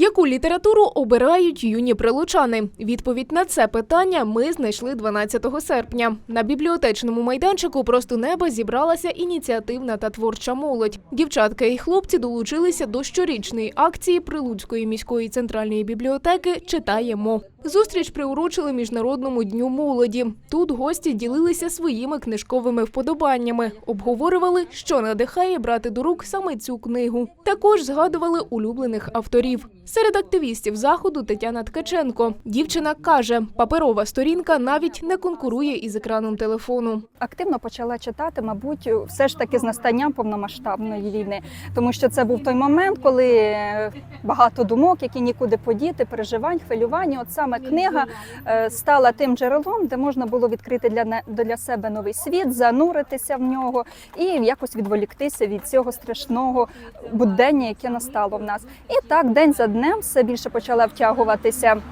Яку літературу обирають юні прилучани? Відповідь на це питання ми знайшли 12 серпня. На бібліотечному майданчику просто неба зібралася ініціативна та творча молодь. Дівчатка і хлопці долучилися до щорічної акції Прилуцької міської центральної бібліотеки Читаємо. Зустріч приурочили міжнародному дню молоді. Тут гості ділилися своїми книжковими вподобаннями, обговорювали, що надихає брати до рук саме цю книгу. Також згадували улюблених авторів. Серед активістів заходу Тетяна Ткаченко. Дівчина каже, паперова сторінка навіть не конкурує із екраном телефону. активно почала читати, мабуть, все ж таки з настанням повномасштабної війни, тому що це був той момент, коли е, багато думок, які нікуди подіти, переживань, хвилювання. От саме книга е, стала тим джерелом, де можна було відкрити для для себе новий світ, зануритися в нього і якось відволіктися від цього страшного будення, яке настало в нас. І так день за днем все більше почала втягуватися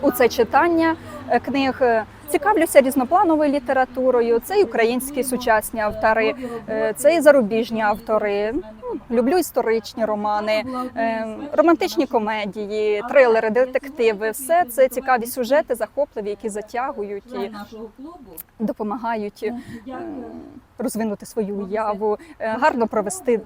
у це читання е, книг. Е, Цікавлюся різноплановою літературою. Це і українські сучасні автори, е, це і зарубіжні автори. Ну, Люблю історичні романи, романтичні комедії, трилери, детективи. Все це цікаві сюжети, захопливі, які затягують і допомагають розвинути свою уяву, гарно провести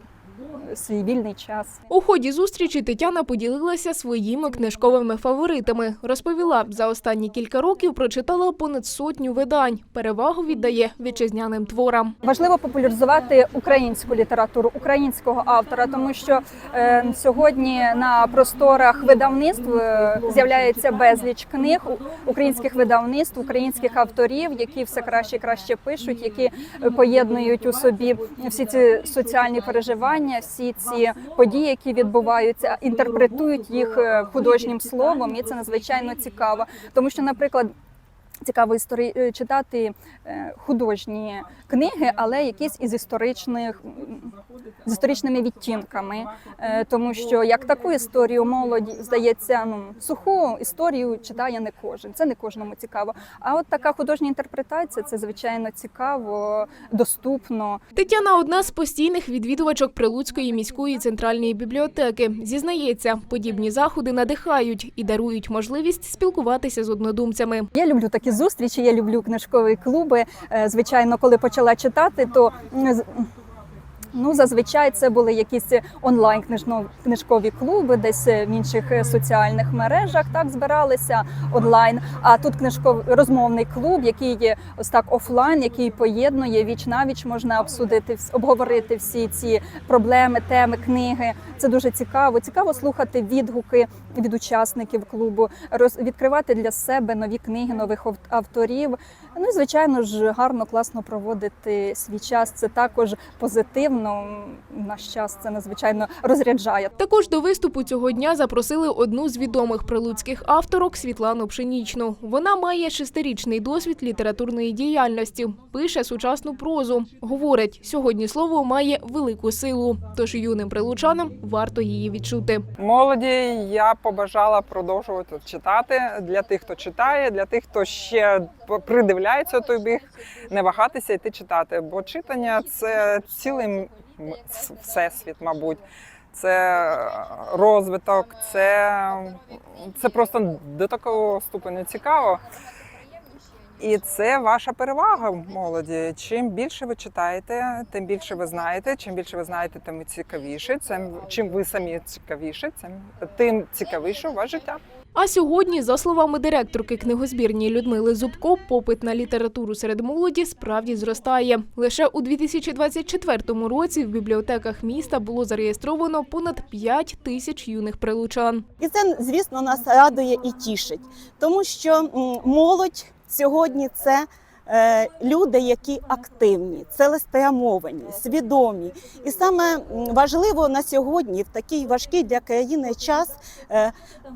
свій вільний час. У ході зустрічі Тетяна поділилася своїми книжковими фаворитами. Розповіла, за останні кілька років прочитала понад сотню видань. Перевагу віддає вітчизняним творам. Важливо популяризувати українську літературу, українського автора, тому що е, сьогодні на просторах видавництв е, з'являється безліч книг українських видавництв, українських авторів, які все краще і краще пишуть, які е, поєднують у собі всі ці соціальні переживання, всі ці події, які відбуваються, інтерпретують їх е, художнім словом, і це надзвичайно цікаво, тому що, наприклад. Цікаво історі... е, читати е, художні книги, але якісь із історичних з історичними відтінками, Е, тому що як таку історію молоді здається, ну суху історію читає не кожен. Це не кожному цікаво. А от така художня інтерпретація це звичайно цікаво, доступно. Тетяна одна з постійних відвідувачок Прилуцької міської центральної бібліотеки. Зізнається, подібні заходи надихають і дарують можливість спілкуватися з однодумцями. Я люблю такі зустрічі, я люблю книжкові клуби. Е, Звичайно, коли почала читати, то ну зазвичай це були якісь онлайн книжкові клуби, десь в інших е, соціальних мережах так збиралися онлайн. А тут книжковий розмовний клуб, який є ось так офлайн, який поєднує віч навіч можна обсудити обговорити всі ці проблеми, теми, книги. Це дуже цікаво. Цікаво слухати відгуки від учасників клубу, роз відкривати для себе нові книги, нових ав- авторів. Ну і звичайно ж гарно, класно проводити свій час. Це також позитивно. Наш час це надзвичайно розряджає. Також до виступу цього дня запросили одну з відомих прилуцьких авторок Світлану Пшенічну. Вона має шестирічний досвід літературної діяльності, пише сучасну прозу. Говорить, сьогодні слово має велику силу, тож юним прилучанам варто її відчути. Молоді я побажала продовжувати читати для тих, хто читає, для тих, хто ще придивляється у той біг, не вагатися йти читати. Бо читання це цілий всесвіт, мабуть. Це розвиток, це, це просто до такого ступеню цікаво. І це ваша перевага молоді. Чим більше ви читаєте, тим більше ви знаєте. Чим більше ви знаєте, тим цікавіше. Цим чим ви самі цікавіше, тим цікавіше у вас життя. А сьогодні, за словами директорки книгозбірні Людмили Зубко, попит на літературу серед молоді справді зростає. Лише у 2024 році в бібліотеках міста було зареєстровано понад 5 тисяч юних прилучан. І це, звісно, нас радує і тішить, тому що молодь сьогодні це люди, які активні, цілеспрямовані, свідомі. І саме важливо на сьогодні, в такий важкий для країни час, е,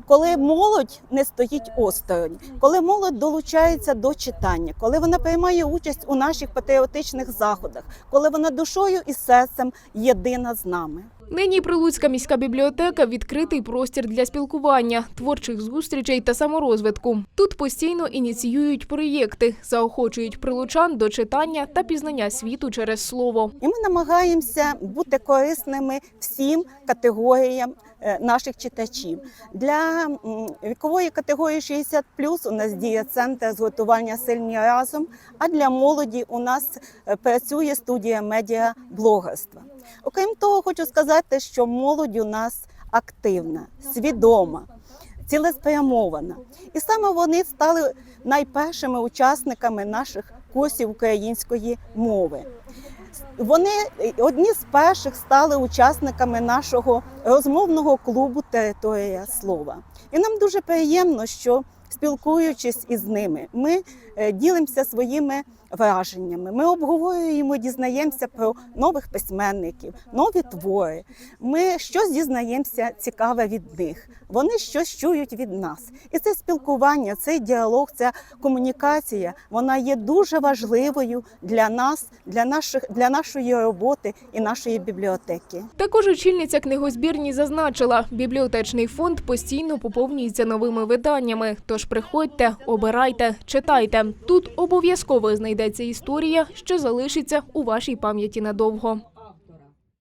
коли молодь не стоїть осторонь, коли молодь долучається до читання, коли вона приймає участь у наших патріотичних заходах, коли вона душою і серцем єдина з нами. Нині Прилуцька міська бібліотека відкритий простір для спілкування, творчих зустрічей та саморозвитку. Тут постійно ініціюють проєкти, заохочують прилучан до читання та пізнання світу через слово. І ми намагаємося бути корисними всім категоріям наших читачів. Для вікової категорії 60 у нас діє центр з готування сильні разом, а для молоді у нас е, працює студія медіаблогерства. Окрім того, хочу сказати, що молодь у нас активна, свідома, цілеспрямована. І саме вони стали найпершими учасниками наших курсів української мови. Вони е, одні з перших стали учасниками нашого розмовного клубу Територія слова. І нам дуже приємно, що спілкуючись із ними, ми е, ділимося своїми враженнями. Ми обговорюємо, дізнаємося про нових письменників, нові твори. Ми щось дізнаємося цікаве від них. Вони щось чують від нас. І це спілкування, цей діалог, ця комунікація, вона є дуже важливою для нас, для наших для нашої роботи і нашої бібліотеки. Також очільниця книгозбірні зазначила, бібліотечний фонд постійно поповнюється новими виданнями. Тож приходьте, обирайте, читайте. Тут обов'язково знайдеться історія, що залишиться у вашій пам'яті надовго.